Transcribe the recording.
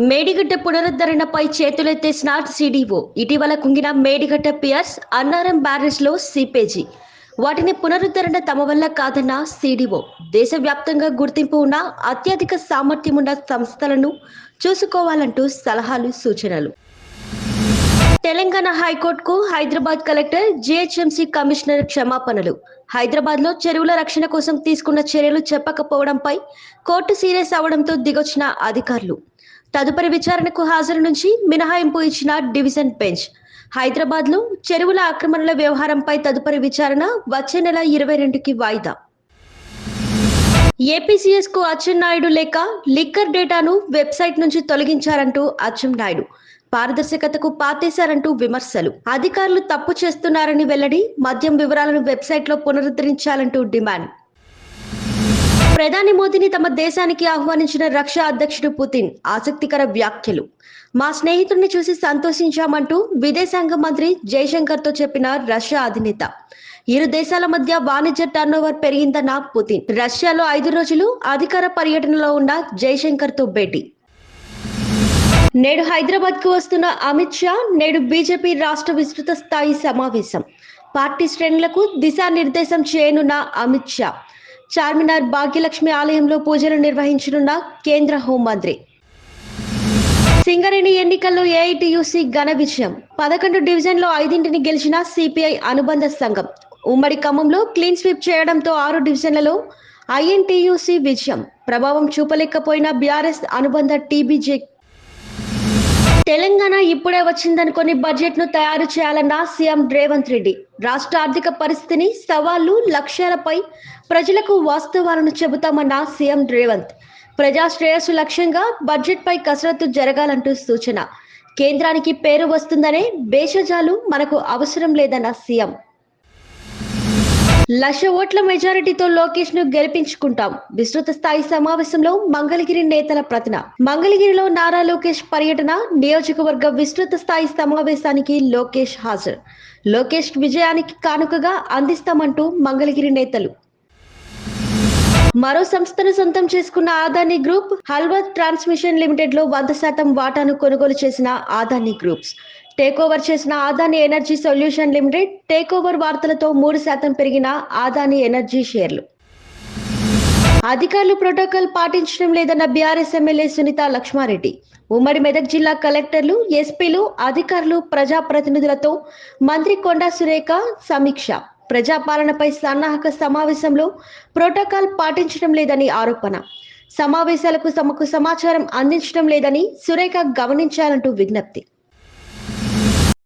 మేడిగడ్డ పునరుద్ధరణపై చేతులెత్తేసిన సిడిఓ ఇటీవల కుంగిన మేడిగడ్డ పియర్స్ అన్నారం బ్యారేజ్లో సీపేజీ. వాటిని పునరుద్ధరణ తమ వల్ల కాదన్న సిడిఓ. దేశవ్యాప్తంగా గుర్తింపు ఉన్న అత్యధిక సామర్థ్యం ఉన్న సంస్థలను చూసుకోవాలంటూ సలహాలు సూచనలు. తెలంగాణ హైకోర్టుకు హైదరాబాద్ కలెక్టర్ జిహెచ్ఎంసీ కమిషనర్ క్షమాపణలు. హైదరాబాద్లో చెరువుల రక్షణ కోసం తీసుకున్న చర్యలు చెప్పకపోవడంపై కోర్టు సీరియస్ అవడంతో దిగొచ్చిన అధికారులు. తదుపరి విచారణకు హాజరు నుంచి మినహాయింపు ఇచ్చిన డివిజన్ బెంచ్. హైదరాబాద్లో చెరువుల ఆక్రమణల వ్యవహారంపై తదుపరి విచారణ వచ్చే నెల ఇరవై రెండుకి వాయిదా. ఏపీసీఎస్కు అచ్చెన్నాయుడు లేక లిక్కర్ డేటాను వెబ్సైట్ నుంచి తొలగించారంటూ అచ్చెన్నాయుడు పారదర్శకతకు పాతేశారంటూ విమర్శలు. అధికారులు తప్పు చేస్తున్నారని వెల్లడి మద్యం వివరాలను వెబ్సైట్లో పునరుద్ధరించాలంటూ డిమాండ్. ప్రధాని మోదీని తమ దేశానికి ఆహ్వానించిన రష్యా అధ్యక్షుడు పుతిన్ ఆసక్తికర వ్యాఖ్యలు. మా స్నేహితుడిని చూసి సంతోషించామంటూ విదేశాంగ మంత్రి జైశంకర్తో చెప్పిన రష్యా అధినేత. ఇరు దేశాల మధ్య వాణిజ్య టర్నోవర్ పెరిగిందన్న పుతిన్. రష్యాలో ఐదు రోజులు అధికార పర్యటనలో ఉన్న జైశంకర్తో భేటీ. నేడు హైదరాబాద్కు వస్తున్న అమిత్ షా నేడు బీజేపీ రాష్ట్ర విస్తృత స్థాయి సమావేశం. పార్టీ శ్రేణులకు దిశానిర్దేశం చేయనున్న అమిత్ షా చార్మినార్ భాగ్యలక్ష్మి ఆలయంలో పూజలు నిర్వహించనున్న కేంద్ర హోంమంత్రి. సింగరేణి ఎన్నికల్లో ఏఐటియుసి ఘన విజయం. పదకొండు డివిజన్లో ఐదింటిని గెలిచిన సిపిఐ అనుబంధ సంఘం. ఉమ్మడి ఖమ్మంలో క్లీన్ స్వీప్ చేయడంతో ఆరు డివిజన్లలో ఐఎన్టీయూసీ విజయం. ప్రభావం చూపలేకపోయిన బీఆర్ఎస్ అనుబంధ టీబీజే తెలంగాణ ఇప్పుడే వచ్చిందనుకొని బడ్జెట్ను తయారు చేయాలన్న సీఎం రేవంత్ రెడ్డి. రాష్ట్ర ఆర్థిక పరిస్థితిని సవాళ్ళు లక్ష్యాలపై ప్రజలకు వాస్తవాలను చెబుతామన్న సీఎం రేవంత్. ప్రజా శ్రేయస్సు లక్ష్యంగా బడ్జెట్ పై కసరత్తు జరగాలంటూ సూచన. కేంద్రానికి పేరు వస్తుందనే భేషజాలు మనకు అవసరం లేదన్న సీఎం. లక్ష ఓట్ల మెజారిటీతో లోకేష్ను గెలిపించుకుంటాం. విస్తృత స్థాయి సమావేశంలో మంగళగిరి నేతల ప్రతిన. మంగళగిరిలో నారా లోకేష్ పర్యటన నియోజకవర్గ విస్తృత స్థాయి సమావేశానికి లోకేష్ హాజరు. లోకేష్ విజయానికి కానుకగా అందిస్తామంటూ మంగళగిరి నేతలు. మరో సంస్థను సొంతం చేసుకున్న ఆదాని గ్రూప్ హల్వత్ ట్రాన్స్మిషన్ లిమిటెడ్లో వంద శాతం వాటాను కొనుగోలు చేసిన ఆదాని గ్రూప్స్. టేక్ ఓవర్ చేసిన Adani energy solution limited take over వార్తలతో మూడు శాతం పెరిగిన ఆదాని ఎనర్జీ షేర్లు. అధికారులు ప్రోటోకాల్ పాటించడం లేదన్న బీఆర్ఎస్ ఎమ్మెల్యే సునీత లక్ష్మారెడ్డి. ఉమ్మడి మెదక్ జిల్లా కలెక్టర్లు ఎస్పీలు అధికారులు ప్రజాప్రతినిధులతో మంత్రి కొండా సురేఖ సమీక్ష. ప్రజాపాలనపై సన్నాహక సమావేశంలో ప్రోటోకాల్ పాటించడం లేదని ఆరోపణ. సమావేశాలకు తమకు సమాచారం అందించడం లేదని సురేఖ గమనించాలంటూ విజ్ఞప్తి.